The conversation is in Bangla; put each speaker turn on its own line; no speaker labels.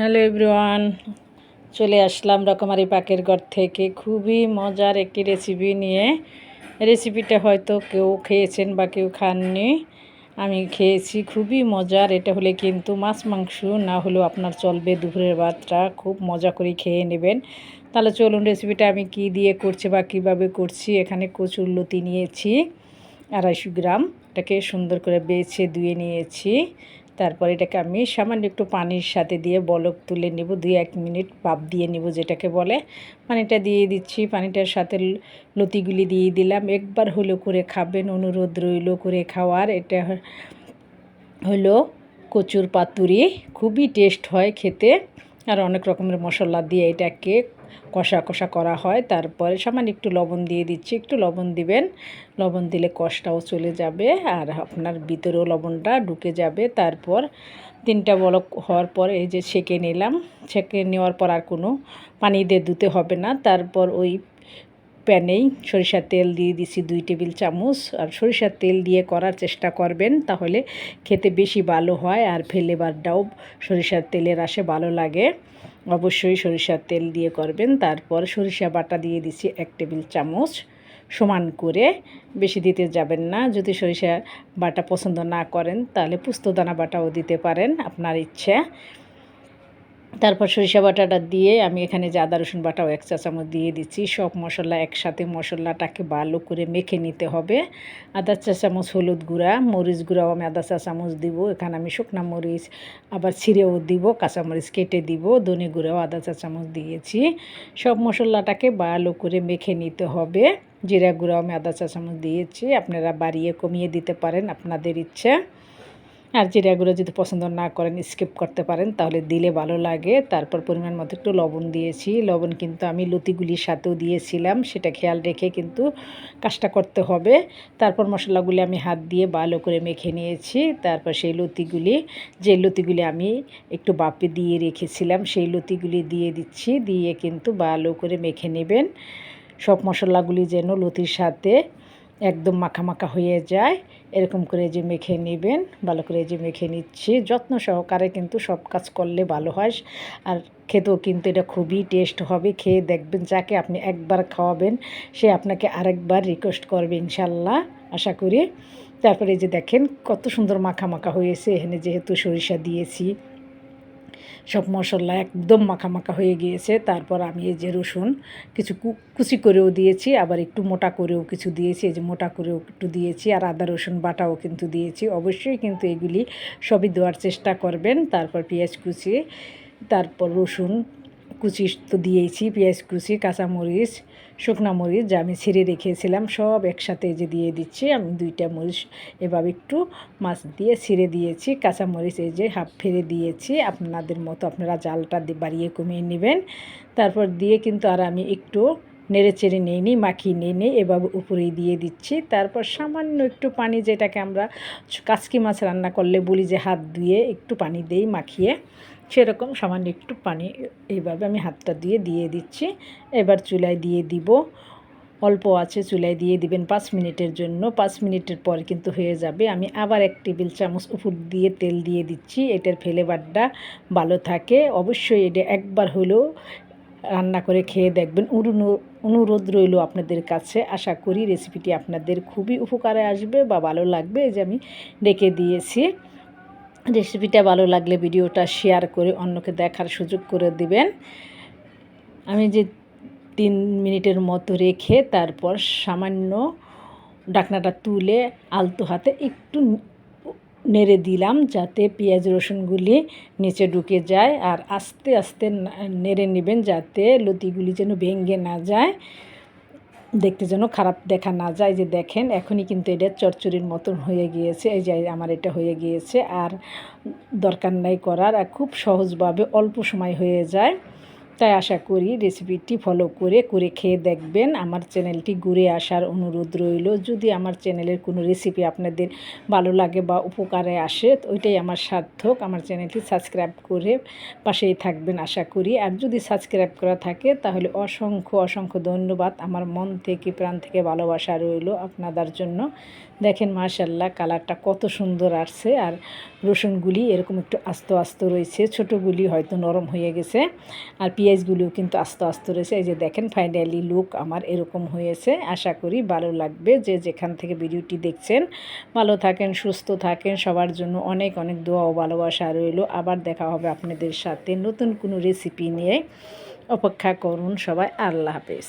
হ্যালো এভরিওয়ান, চলে আসলাম রকমারি পাকের ঘর থেকে। খুবই মজার একটি রেসিপি নিয়ে। রেসিপিটা হয়তো কেউ খেয়েছেন বা কেউ খাননি। আমি খেয়েছি, খুবই মজার। এটা হলে কিন্তু মাছ, মাংস না হলেও আপনার চলবে দুপুরের ভাতটা। খুব মজা করে খেয়ে নেবেন। তাহলে চলুন রেসিপিটা আমি কি দিয়ে করছি বা কীভাবে করছি? এখানে কচুর লতি নিয়েছি, আড়াইশো গ্রাম। এটাকে সুন্দর করে বেছে ধুয়ে নিয়েছি। তারপর এটাকে আমি সামান্য একটু পানির সাথে দিয়ে বলক তুলে নেব, দুই এক মিনিট পাপ দিয়ে নেব যেটাকে বলে। পানিটা দিয়ে দিচ্ছি, পানিটার সাথে লতিগুলি দিয়ে দিলাম। একবার হলো করে খাবেন, অনুরোধ রইল করে খাওয়ার। এটা হলো কচুর পাতুরি, খুবই টেস্ট হয় খেতে। আর অনেক রকমের মশলা দিয়ে এটাকে কষা কষা করা হয়। তারপরে সামান্য একটু লবণ দিয়ে দিচ্ছি। একটু লবণ দিবেন। লবণ দিলে কষটাও চলে যাবে আর আপনার ভিতরেও লবণটা ঢুকে যাবে। তারপর তিনটা বলক হওয়ার পর এই যে ছেঁকে নিলাম। ছেঁকে নেওয়ার পর আর কোনো পানি দিয়ে ধুতে হবে না। তারপর ওই প্যানেই সরিষার তেল দিয়ে দিছি দুই টেবিল চামচ। আর সরিষার তেল দিয়ে করার চেষ্টা করবেন তাহলে খেতে বেশি ভালো হয় আর ফেলেবারটাও সরিষার তেলের আসে ভালো লাগে। অবশ্যই সরিষার তেল দিয়ে করবেন। তারপর সরিষা বাটা দিয়ে দিছি এক টেবিল চামচ। সমান করে বেশি দিতে যাবেন না। যদি সরিষা বাটা পছন্দ না করেন, তাহলে পুস্তদানা বাটাও দিতে পারেন, আপনার ইচ্ছে। তারপর সরিষা বাটাটা দিয়ে আমি এখানে যে আদা, রসুন বাটাও এক চা চামচ দিয়ে দিচ্ছি। সব মশলা একসাথে মশলাটাকে ভালো করে মেখে নিতে হবে। আদা চা চামচ হলুদ গুঁড়া, মরিচ গুঁড়াও আমি আদা চা চামচ দিব। এখানে আমি শুকনা মরিচ, আবার ছিঁড়েও দিব, কাঁচামরিচ কেটে দিব, ধনে গুঁড়াও আদা চা চামচ দিয়েছি। সব মশলাটাকে ভালো করে মেখে নিতে হবে। জিরা গুঁড়াও আমি আদা চা চামচ দিয়েছি। আপনারা বাড়িয়ে কমিয়ে দিতে পারেন, আপনাদের ইচ্ছা। আর জিরাগুলো যদি পছন্দ না করেন স্কিপ করতে পারেন, তাহলে দিলে ভালো লাগে। তারপর পরিমাণ মতো একটু লবণ দিয়েছি। লবণ কিন্তু আমি লতিগুলির সাথেও দিয়েছিলাম, সেটা খেয়াল রেখে কিন্তু কাজটা করতে হবে। তারপর মশলাগুলি আমি হাত দিয়ে ভালো করে মেখে নিয়েছি। তারপর সেই লতিগুলি যে লতিগুলি আমি একটু বাপে দিয়ে রেখেছিলাম, সেই লতিগুলি দিয়ে দিচ্ছি, দিয়ে কিন্তু ভালো করে মেখে নেবেন। সব মশলাগুলি যেন লতির সাথে একদম মাখা মাখা হয়ে যায়। এরকম করে যে মেখে নেবেন, ভালো করে যে মেখে নিচ্ছি। যত্ন সহকারে কিন্তু সব কাজ করলে ভালো হয়। আর খেতেও কিন্তু এটা খুবই টেস্ট হবে। খেয়ে দেখবেন যাকে আপনি একবার খাওয়াবেন, সে আপনাকে আরেকবার রিকোয়েস্ট করবে ইনশাল্লাহ, আশা করি। তারপরে যে দেখেন কত সুন্দর মাখা মাখা হয়েছে। এখানে যেহেতু সরিষা দিয়েছি। সব মশলা একদম মাখামাখা মাখা হয়ে গিয়েছে। তারপর আমি এই যে রসুন, কিছু কুচি করেও দিয়েছি, আবার একটু মোটা করেও কিছু দিয়েছি, এই যে মোটা করেও একটু দিয়েছি, আর আদা, রসুন বাটাও কিন্তু দিয়েছি। অবশ্যই কিন্তু এগুলি সবই দেওয়ার চেষ্টা করবেন। তারপর পেঁয়াজ কুচিয়ে তারপর রসুন কুচি তো দিয়েছি, পেঁয়াজ কুচি, কাঁচামরিচ, শুকনা মরিচ, যা আমি ছিঁড়ে রেখেছিলাম, সব একসাথে যে দিয়ে দিচ্ছি, আমি দুইটা মরিচ এভাবে একটু মাছ দিয়ে ছিঁড়ে দিয়েছি, কাঁচামরিচ এই যে হাফ ফেরে দিয়েছি, আপনাদের মতো আপনারা জালটা বাড়িয়ে কমিয়ে নেবেন, তারপর দিয়ে কিন্তু আর আমি একটু নেড়ে চেড়ে নিয়ে নিই, মাখিয়ে নিয়ে নিই, এভাবে উপরে দিয়ে দিচ্ছি, তারপর সামান্য একটু পানি যেটাকে আমরা কাচকি মাছ রান্না করলে বলি যে হাত ধুয়ে একটু পানি দেই মাখিয়ে সেরকম সামান্য একটু পানি এইভাবে আমি হাতটা দিয়ে দিয়ে দিচ্ছি। এবার চুলায় দিয়ে দিব। অল্প আছে, চুলায় দিয়ে দিবেন পাঁচ মিনিটের জন্য। পাঁচ মিনিটের পর কিন্তু হয়ে যাবে। আমি আবার এক টেবিল চামচ উপর দিয়ে তেল দিয়ে দিচ্ছি। এটার ফ্লেভারটা ভালো থাকে। অবশ্যই এটা একবার হলেও রান্না করে খেয়ে দেখবেন। অনুরোধ রইল আপনাদের কাছে। আশা করি রেসিপিটি আপনাদের খুবই উপকারে আসবে বা ভালো লাগবে। এই যে আমি ডেকে দিয়েছি। রেসিপিটা ভালো লাগলে ভিডিওটা শেয়ার করে অন্যকে দেখার সুযোগ করে দিবেন। আমি যে তিন মিনিটের মতো রেখে তারপর সামান্য ডাকনাটা তুলে আলতো হাতে একটু নেড়ে দিলাম যাতে পেঁয়াজ রসুনগুলি নিচে ঢুকে যায় আর আস্তে আস্তে নেড়ে নেবেন যাতে লতিগুলি যেন ভেঙে না যায়। দেখতে যেন খারাপ দেখা না যায় যে দেখেন, এখনই কিন্তু এটা চরচড়ির মতন হয়ে গিয়েছে। এই যে আমার এটা হয়ে গিয়েছে আর দরকার নাই করার। আর খুব সহজভাবে অল্প সময় হয়ে যায়। তাই আশা করি রেসিপিটি ফলো করে করে খেয়ে দেখবেন। আমার চ্যানেলটি ঘুরে আসার অনুরোধ রইল। যদি আমার চ্যানেলের কোনো রেসিপি আপনাদের ভালো লাগে বা উপকারে আসে, ওইটাই আমার সার্থক। আমার চ্যানেলটি সাবস্ক্রাইব করে পাশেই থাকবেন আশা করি। আর যদি সাবস্ক্রাইব করা থাকে, তাহলে অসংখ্য অসংখ্য ধন্যবাদ। আমার মন থেকে, প্রাণ থেকে ভালোবাসা রইল আপনাদের জন্য। দেখেন মাশাল্লাহ কালারটা কত সুন্দর আসছে। আর রসুনগুলি এরকম একটু আস্ত আস্ত রয়েছে। ছোটোগুলি হয়তো নরম হয়ে গেছে। আর পেঁয়াজগুলিও কিন্তু আস্তে আস্তে রয়েছে। এই যে দেখেন ফাইনালি লুক আমার এরকম হয়েছে। আশা করি ভালো লাগবে যে যেখান থেকে ভিডিওটি দেখছেন। ভালো থাকেন, সুস্থ থাকেন। সবার জন্য অনেক অনেক দোয়া ও ভালোবাসা রইল। আবার দেখা হবে আপনাদের সাথে নতুন কোনো রেসিপি নিয়ে। অপেক্ষা করুন সবাই। আল্লাহ হাফেজ।